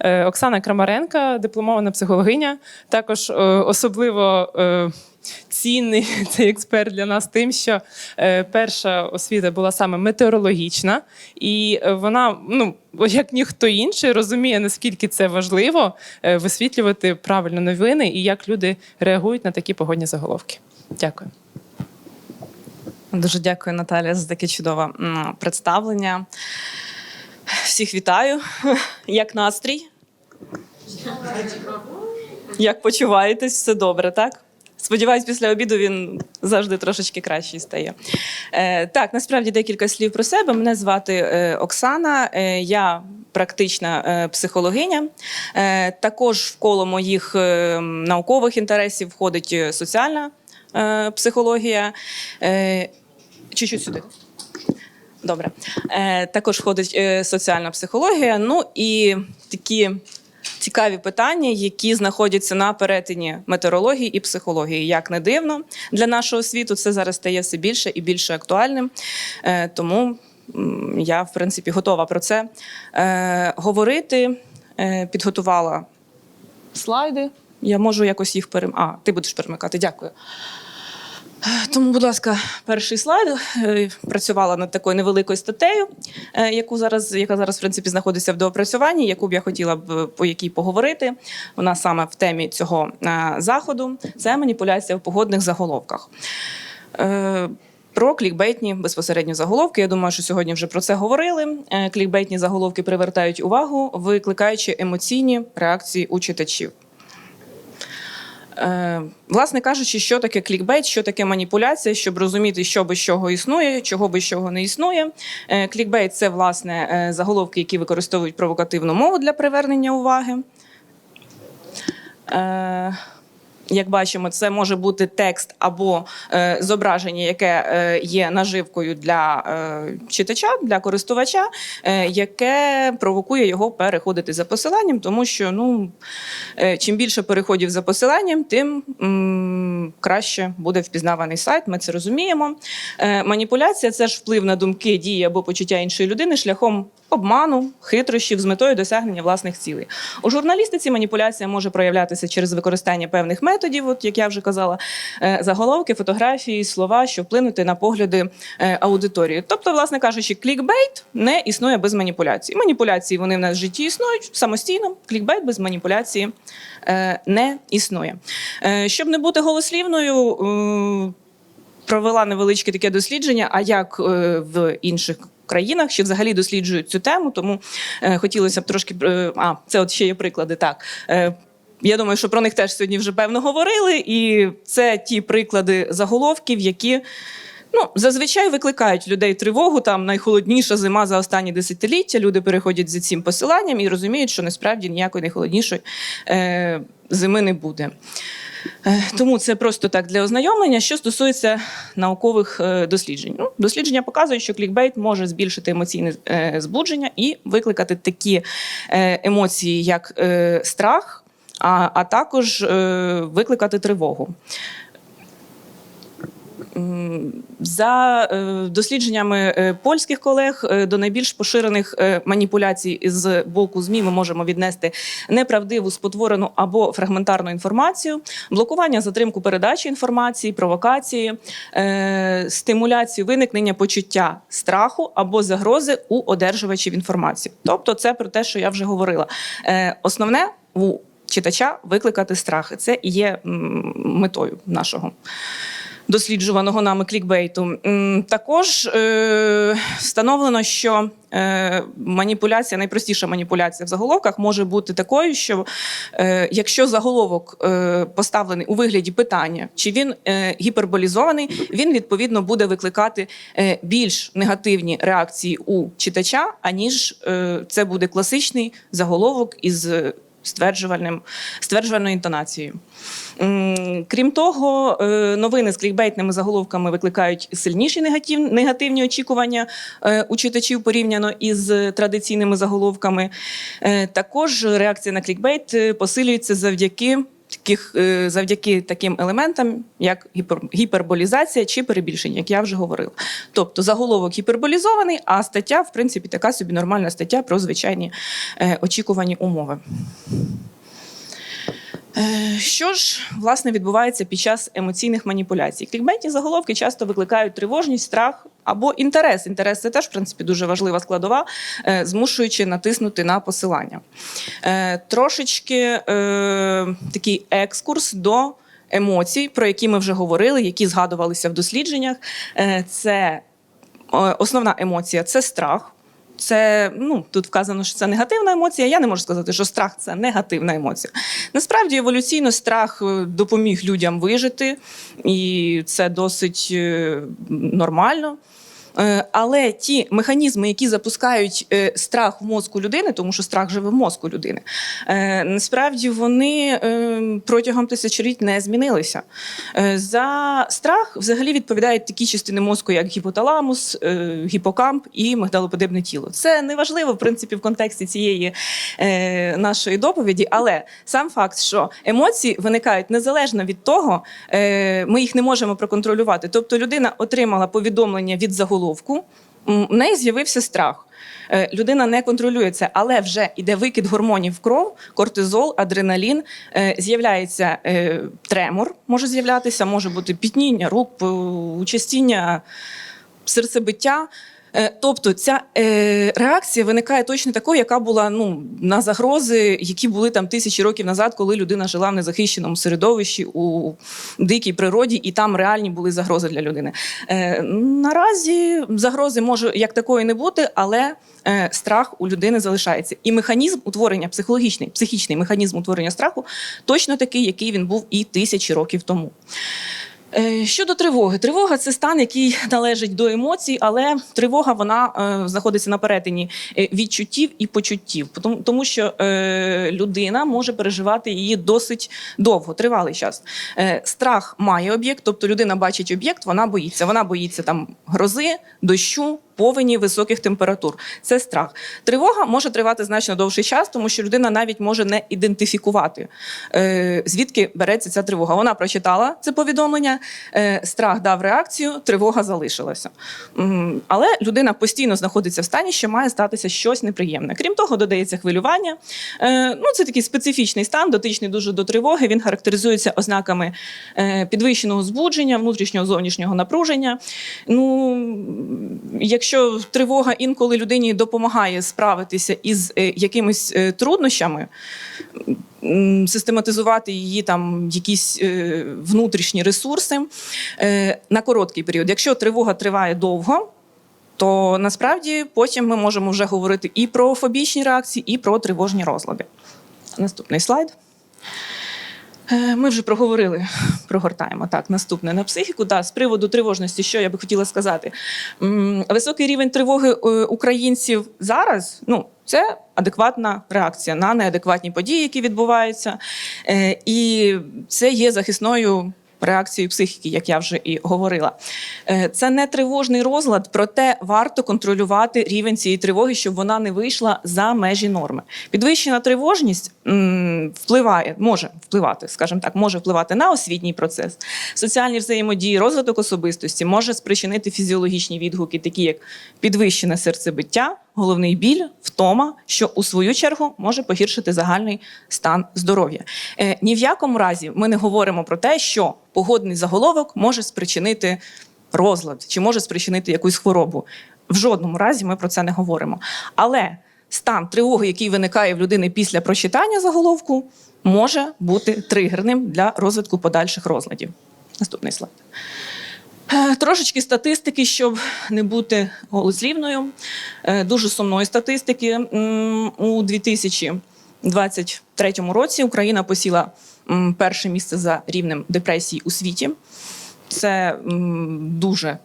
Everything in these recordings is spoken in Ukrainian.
Е, Оксана Крамаренка, дипломована психологиня, також е, особливо. е, Цінний цей експерт для нас тим, що перша освіта була саме метеорологічна, і вона, ну як ніхто інший, розуміє, наскільки це важливо висвітлювати правильно новини і як люди реагують на такі погодні заголовки. Дякую. Дуже дякую, Наталя, за таке чудове представлення. Всіх вітаю. Як настрій? Як почуваєтесь? Все добре, так? Сподіваюсь, після обіду він завжди трошечки кращий стає. Е, так, насправді декілька слів про себе. Мене звати е, Оксана. Е, я практична психологиня. Також в коло моїх наукових інтересів входить соціальна психологія. Чуть-чуть сюди. Добре. Е, також входить е, соціальна психологія. Ну і такі цікаві питання, які знаходяться на перетині метеорології і психології. Як не дивно для нашого світу, це зараз стає все більше і більше актуальним. Е, тому я, в принципі, готова про це е, говорити. Е, підготувала слайди. Я можу якось їх перем... А, ти будеш перемикати. Дякую. Тому, будь ласка, перший слайд. Е, Працювала над такою невеликою статтею, е, яку зараз, яка зараз в принципі знаходиться в доопрацюванні, яку б я хотіла б по якій поговорити. Вона саме в темі цього е, заходу. Це маніпуляція в погодних заголовках. Е, Про клікбейтні безпосередньо заголовки. Я думаю, що сьогодні вже про це говорили. Е, Клікбейтні заголовки привертають увагу, викликаючи емоційні реакції у читачів. Е, власне кажучи, що таке клікбейт, що таке маніпуляція, щоб розуміти, що без чого існує, чого без чого не існує. Е, клікбейт це власне е, заголовки, які використовують провокативну мову для привернення уваги. Як бачимо, це може бути текст або е, зображення, яке е, є наживкою для е, читача, для користувача, е, яке провокує його переходити за посиланням, тому що ну, е, чим більше переходів за посиланням, тим м, краще буде впізнаваний сайт. Ми це розуміємо. Е, маніпуляція це ж вплив на думки, дії або почуття іншої людини шляхом обману, хитрощів з метою досягнення власних цілей. У журналістиці маніпуляція може проявлятися через використання певних методів, от як я вже казала, е, заголовки, фотографії, слова, що вплинути на погляди е, аудиторії. Тобто, власне кажучи, клікбейт не існує без маніпуляцій. Маніпуляції вони в нас в житті існують самостійно. Клікбейт без маніпуляції е, не існує. Щоб не бути голослівною. провела невеличке таке дослідження, а як в інших країнах ще взагалі досліджують цю тему, тому е, хотілося б трошки. е, А, це от ще є приклади. Так. Е, я думаю, що про них теж сьогодні вже певно говорили, і це ті приклади заголовків, які. Ну, зазвичай викликають людей тривогу. Там найхолодніша зима за останні десятиліття. Люди переходять за цим посиланням і розуміють, що насправді ніякої найхолоднішої е, зими не буде. Е, Тому це просто так для ознайомлення. Що стосується наукових е, досліджень, ну, дослідження показують, що клікбейт може збільшити емоційне е, збудження і викликати такі емоції, як страх, а, а також викликати тривогу. За е, дослідженнями е, польських колег е, до найбільш поширених маніпуляцій з боку ЗМІ ми можемо віднести неправдиву, спотворену або фрагментарну інформацію, блокування, затримку передачі інформації, провокації, стимуляцію виникнення почуття страху або загрози у одержувачів інформації. Тобто, це про те, що я вже говорила. Основне у читача викликати страх. І Це і є метою нашого досліджуваного нами клікбейту. Також е, встановлено, що е, маніпуляція, найпростіша маніпуляція в заголовках може бути такою, що е, якщо заголовок поставлений у вигляді питання, чи він гіперболізований, він відповідно буде викликати більш негативні реакції у читача, аніж це буде класичний заголовок із стверджувальним стверджувальною інтонацією. Крім того, е, новини з клікбейтними заголовками викликають сильніші негатив, негативні очікування е, у читачів порівняно із традиційними заголовками. Е, Також реакція на клікбейт посилюється завдяки ких- е, завдяки таким елементам, як гіпер- гіперболізація чи перебільшення, як я вже говорила. Тобто заголовок гіперболізований, а стаття, в принципі, така собі нормальна стаття про звичайні е, очікувані умови. Е, Що ж власне відбувається під час емоційних маніпуляцій? Клікбентні заголовки часто викликають тривожність, страх або інтерес. Інтерес це теж в принципі дуже важлива складова, е, змушуючи натиснути на посилання. Е, Трошечки такий екскурс до емоцій, про які ми вже говорили, які згадувалися в дослідженнях. Це основна емоція це страх. Це ну тут вказано, що це негативна емоція. Я не можу сказати, що страх це негативна емоція. Насправді еволюційно страх е, допоміг людям вижити, і це досить е, нормально. Е, Але ті механізми, які запускають е, страх в мозку людини, тому що страх живе в мозку людини, е, насправді вони протягом тисячоліть не змінилися. За страх взагалі відповідають такі частини мозку, як гіпоталамус, гіпокамп і мигдалоподібне тіло. Це не важливо, в принципі, в контексті цієї нашої доповіді, але сам факт, що емоції виникають незалежно від того, ми їх не можемо проконтролювати. Тобто людина отримала повідомлення від заголовку, м, в неї з'явився страх. Е, Людина не контролює це, але вже йде викид гормонів в кров, кортизол, адреналін, е, з'являється е, тремор, може з'являтися, може бути пітніння рук, участіння серцебиття. Е, Тобто ця е, реакція виникає точно такою, яка була ну, на загрози, які були там тисячі років назад, коли людина жила в незахищеному середовищі у дикій природі, і там реальні були загрози для людини. Е, наразі загрози може як такої не бути, але страх у людини залишається. І механізм утворення психологічний, психічний механізм утворення страху точно такий, який він був і тисячі років тому. Е, Щодо тривоги, тривога це стан, який належить до емоцій, але тривога вона е, знаходиться на перетині е, відчуттів і почуттів, тому, що людина може переживати її досить довго, тривалий час. Страх має об'єкт, тобто людина бачить об'єкт, вона боїться. Вона боїться там грози, дощу. Повені високих температур це страх. Тривога може тривати значно довший час, тому що людина навіть може не ідентифікувати, е, звідки береться ця тривога. Вона прочитала це повідомлення, е, страх дав реакцію, тривога залишилася. Але людина постійно знаходиться в стані, що має статися щось неприємне. Крім того, додається хвилювання. Е, Ну, це такий специфічний стан, дотичний дуже до тривоги. Він характеризується ознаками підвищеного збудження, внутрішнього зовнішнього напруження. Ну, якщо тривога інколи людині допомагає справитися із е, якимись е, труднощами, систематизувати її там якісь е, внутрішні ресурси на короткий період. Якщо тривога триває довго, то насправді потім ми можемо вже говорити і про фобічні реакції, і про тривожні розлади. Наступний слайд. Е, Ми вже проговорили, прогортаємо так. Наступне на психіку. Да, з приводу тривожності, що я би хотіла сказати. Високий рівень тривоги е, українців зараз. Ну, це адекватна реакція на неадекватні події, які відбуваються. Е, І це є захисною реакцією психіки, як я вже і говорила. Е, Це не тривожний розлад, проте варто контролювати рівень цієї тривоги, щоб вона не вийшла за межі норми. Підвищена тривожність впливає, може впливати, скажімо так, може впливати на освітній процес, соціальні взаємодії, розвиток особистості, може спричинити фізіологічні відгуки, такі як підвищене серцебиття, головний біль, втома, що у свою чергу може погіршити загальний стан здоров'я. Е, ні в якому разі ми не говоримо про те, що погодний заголовок може спричинити розлад чи може спричинити якусь хворобу. В жодному разі ми про це не говоримо. Але стан тривоги, який виникає в людини після прочитання заголовку, може бути тригерним для розвитку подальших розладів. Наступний слайд. Е, Трошечки статистики, щоб не бути голослівною. Е, Дуже сумної статистики. У 2023 році Україна посіла перше місце за рівнем депресії у світі. Це дуже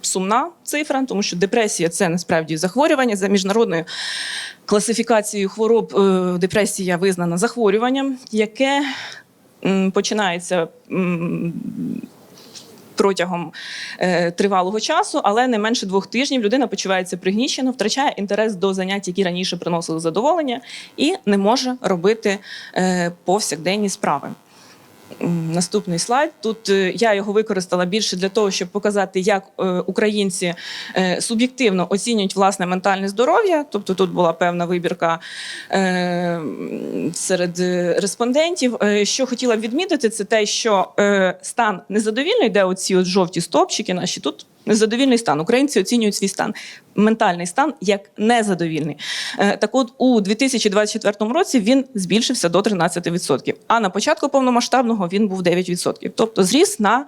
сумна цифра, тому що депресія це насправді захворювання за міжнародною класифікацією хвороб. е, Депресія визнана захворюванням, яке починається. Протягом е, тривалого часу, але не менше двох тижнів людина почувається пригнічено, втрачає інтерес до занять, які раніше приносили задоволення, і не може робити е, повсякденні справи. Наступний слайд. Тут е, я його використала більше для того, щоб показати, як е, українці е, суб'єктивно оцінюють власне ментальне здоров'я. Тобто тут була певна вибірка серед респондентів. Що хотіла б відмітити, це те, що стан незадовільний, де оці от жовті стовпчики наші тут. Незадовільний стан. Українці оцінюють свій стан, ментальний стан як незадовільний. Е, Так от у 2024 році він збільшився до 13%, а на початку повномасштабного він був 9%. Тобто зріс на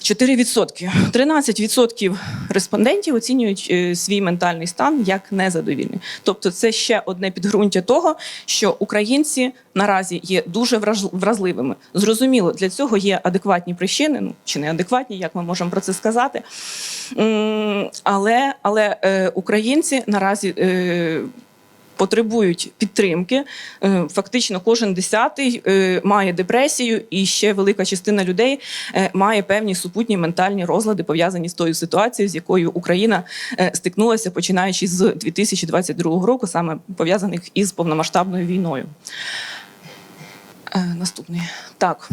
4%. 13% респондентів оцінюють е, свій ментальний стан як незадовільний. Тобто, це ще одне підґрунтя того, що українці наразі є дуже вразливими. Зрозуміло, для цього є адекватні причини, ну чи не адекватні, як ми можемо про це сказати. Але, але е, українці наразі. Потребують підтримки. Е, Фактично, кожен десятий е, має депресію, і ще велика частина людей е, має певні супутні ментальні розлади, пов'язані з тою ситуацією, з якою Україна стикнулася, починаючи з 2022 року, саме пов'язаних із повномасштабною війною. Наступний так.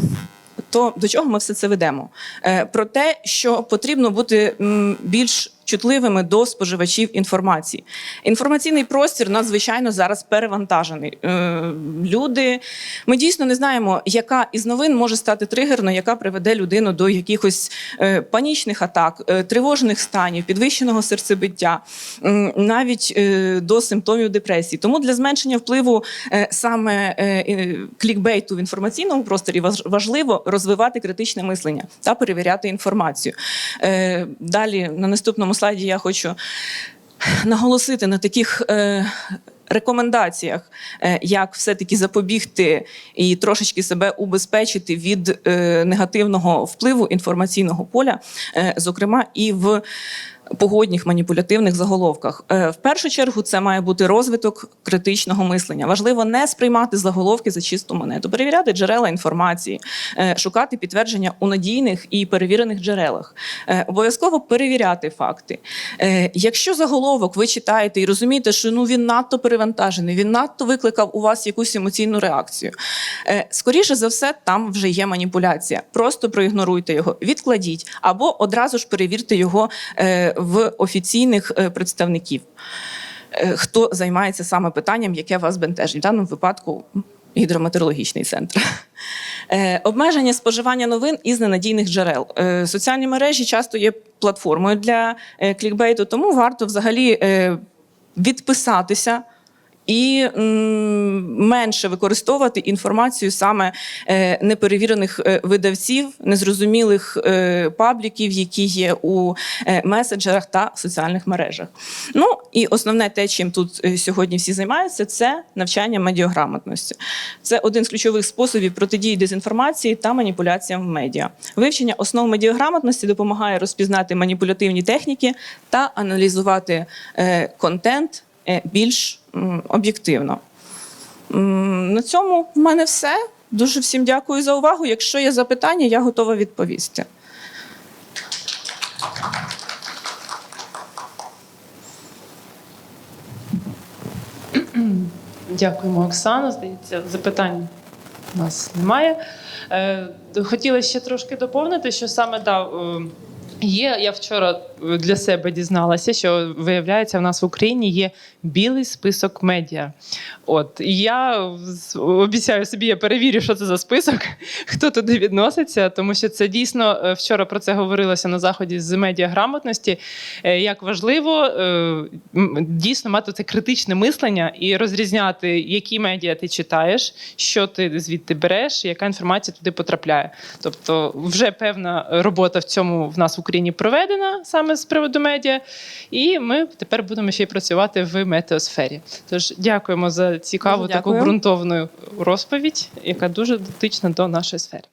То до чого ми все це ведемо? Е, Про те, що потрібно бути більш чутливими до споживачів інформації. Інформаційний простір надзвичайно зараз перевантажений. Е, Люди, ми дійсно не знаємо, яка із новин може стати тригерною, яка приведе людину до якихось е, панічних атак, тривожних станів, підвищеного серцебиття, навіть до симптомів депресії. Тому для зменшення впливу саме клікбейту в інформаційному просторі важ- важливо розвивати критичне мислення та перевіряти інформацію. Е, Далі на наступному слайді я хочу наголосити на таких. е, Рекомендаціях, е, як все-таки запобігти і трошечки себе убезпечити від негативного впливу інформаційного поля, зокрема і в погодних маніпулятивних заголовках. Е, В першу чергу це має бути розвиток критичного мислення. Важливо не сприймати заголовки за чисту монету, перевіряти джерела інформації, е, шукати підтвердження у надійних і перевірених джерелах. Е, Обов'язково перевіряти факти. Якщо заголовок ви читаєте і розумієте, що ну він надто перевантажений, він надто викликав у вас якусь емоційну реакцію. Скоріше за все, там вже є маніпуляція. Просто проігноруйте його, відкладіть або одразу ж перевірте його в офіційних е, представників, е, хто займається саме питанням, яке вас бентежить. В даному випадку гідрометеорологічний центр. Е, Обмеження споживання новин із ненадійних джерел. Соціальні мережі часто є платформою для клікбейту, тому варто взагалі відписатися. І менше використовувати інформацію саме е, неперевірених е, видавців, незрозумілих е, пабліків, які є у меседжерах та соціальних мережах. Ну і основне те, чим тут сьогодні всі займаються, це навчання медіаграмотності. Це один з ключових способів протидії дезінформації та маніпуляціям в медіа. Вивчення основ медіаграмотності допомагає розпізнати маніпулятивні техніки та аналізувати контент більш об'єктивно. На цьому в мене все. Дуже всім дякую за увагу. Якщо є запитання, я готова відповісти. Дякуємо, Оксано. Здається, запитань у нас немає. Е, хотіла ще трошки доповнити, що саме да, е, є. Я вчора для себе дізналася, що виявляється, в нас в Україні є білий список медіа. От і я обіцяю собі, я перевірю, що це за список, хто туди відноситься, тому що це дійсно е, вчора про це говорилося на заході з медіаграмотності. е, Як важливо е, дійсно мати це критичне мислення і розрізняти, які медіа ти читаєш, що ти звідти береш, яка інформація туди потрапляє. Тобто, вже певна робота в цьому в нас в Україні проведена саме з приводу медіа, і ми тепер будемо ще й працювати в метеосфері. Тож дякуємо за цікаву Дякую. таку ґрунтовну розповідь, яка дуже дотична до нашої сфери.